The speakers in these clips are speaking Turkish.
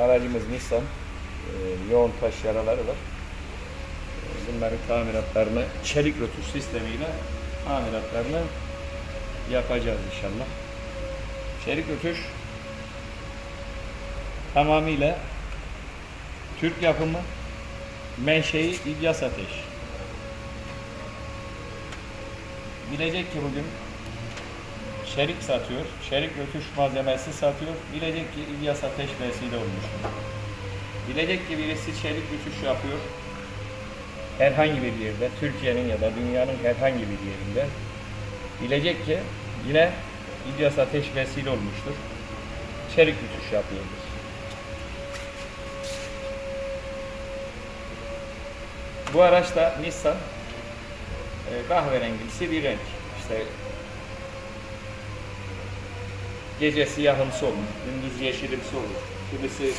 Aracımız Nissan. Ee, yoğun taş yaraları var. Bunların tamiratlarını çelik rötuş sistemiyle tamiratlarını yapacağız inşallah. Çelik rötuş tamamıyla Türk yapımı menşei İlyas Ateş. Bilecek ki bugün çelik satıyor, çelik rötuş malzemesi satıyor. Bilecek ki İlyas Ateş vesile olmuş. Bilecek ki birisi çelik rötuş yapıyor. Herhangi bir yerde, Türkiye'nin ya da dünyanın herhangi bir yerinde. Bilecek ki yine İlyas Ateş vesile olmuştur. Çelik rötuş yapıyordur. Bu araç da Nissan e, kahverengisi bir renk. İşte gece siyahımsı olur, gündüz yeşilimsi olur. Kimisi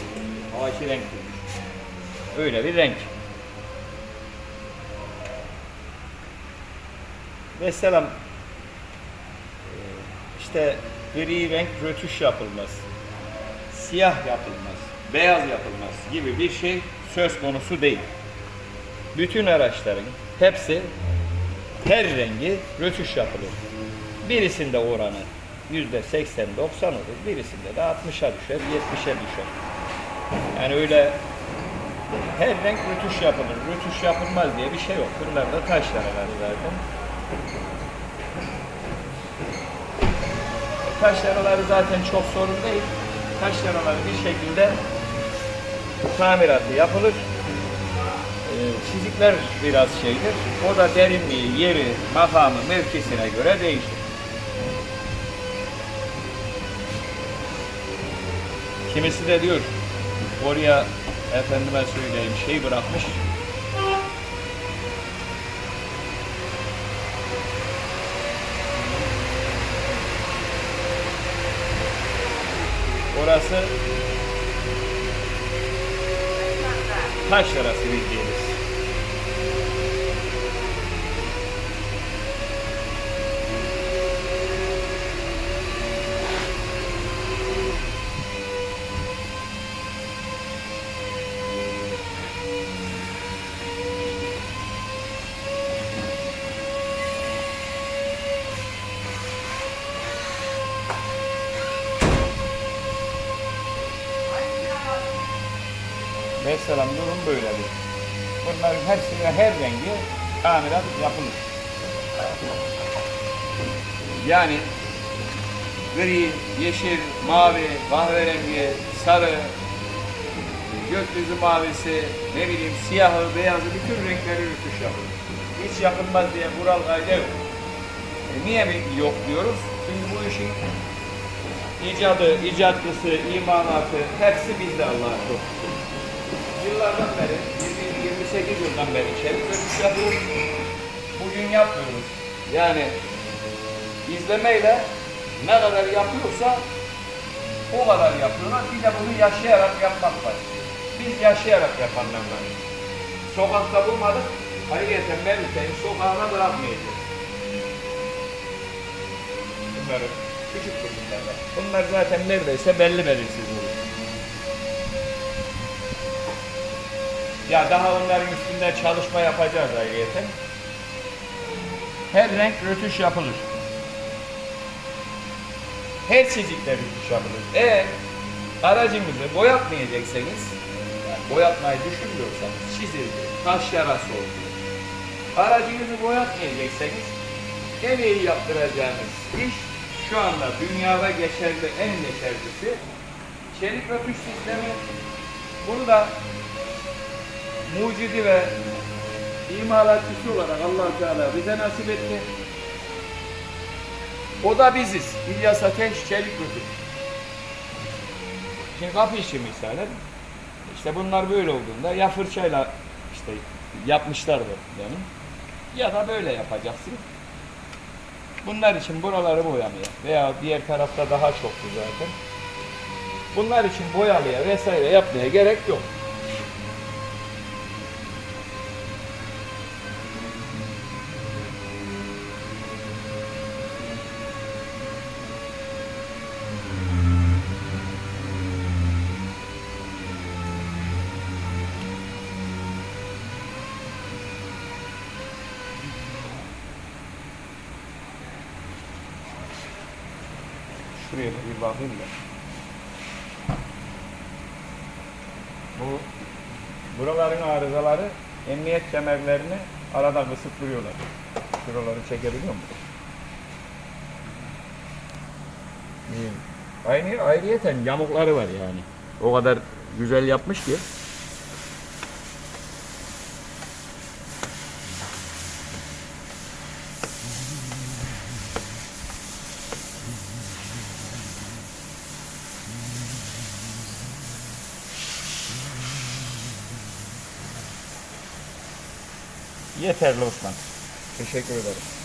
haki renk olur. Öyle bir renk. Mesela e, işte gri renk rötuş yapılmaz, siyah yapılmaz, beyaz yapılmaz gibi bir şey söz konusu değil. Bütün araçların hepsi her rengi rötuş yapılır. Birisinde oranı yüzde 80-90 olur, birisinde de 60'a düşer, 70'e düşer. Yani öyle her renk rötuş yapılır, rötuş yapılmaz diye bir şey yok. Bunlar da taş yaraları zaten. Taş yaraları zaten çok sorun değil. Taş yaraları bir şekilde tamiratı yapılır. Ee, çizikler biraz şeydir. O da derinliği, yeri, makamı, mevkisine göre değişir. Kimisi de diyor, oraya efendime söyleyeyim şey bırakmış. Orası taş yarası bildiğimiz. Mesela durum böyledir. Bunların hepsine her rengi tamirat yapılır. Yani gri, yeşil, mavi, kahverengi, sarı, gökyüzü mavisi, ne bileyim siyahı, beyazı bütün renkleri rütuş yapılır. Hiç yapılmaz diye kural kaide yok. E niye mi yok diyoruz? Çünkü bu işin icadı, icatçısı, imanatı hepsi bizde Allah'a çok. Yıllardan beri, 20-28 yıldan beri çelik dönüş yapıyoruz. Bugün yapmıyoruz. Yani izlemeyle ne kadar yapıyorsa o kadar yapıyorlar. Bir de bunu yaşayarak yapmak var. Biz yaşayarak yapanlardanız. Sokakta bulmadık, ayrıca Melike'yi sokağına bırakmayacağız. Bunları küçük bunlar. Bunlar zaten neredeyse belli belirsiz Ya daha onların üstünde çalışma yapacağız ayrıyeten. Her renk rötuş yapılır. Her çizikte rötuş yapılır. Eğer aracınızı boyatmayacaksanız, yani boyatmayı düşünmüyorsanız çizildi, taş yarası oldu. Aracınızı boyatmayacaksanız en iyi yaptıracağınız iş şu anda dünyada geçerli en geçerlisi çelik rötuş sistemi. Bunu da mucidi ve imalatçısı olarak allah Teala bize nasip etti. O da biziz. İlyas Ateş Çelik Rütük. Şimdi kapı işi misalen işte bunlar böyle olduğunda ya fırçayla işte yapmışlardı benim ya da böyle yapacaksın. Bunlar için buraları boyamaya veya diğer tarafta daha çoktu zaten. Bunlar için boyalıya vesaire yapmaya gerek yok. Şuraya da bir bakayım da. Bu buraların arızaları emniyet kemerlerini arada kısıtlıyorlar. Şuraları çekebiliyor musun? İyi. Aynı ayrıyeten yamukları var yani. O kadar güzel yapmış ki. Yeterli Osman. Teşekkür ederim.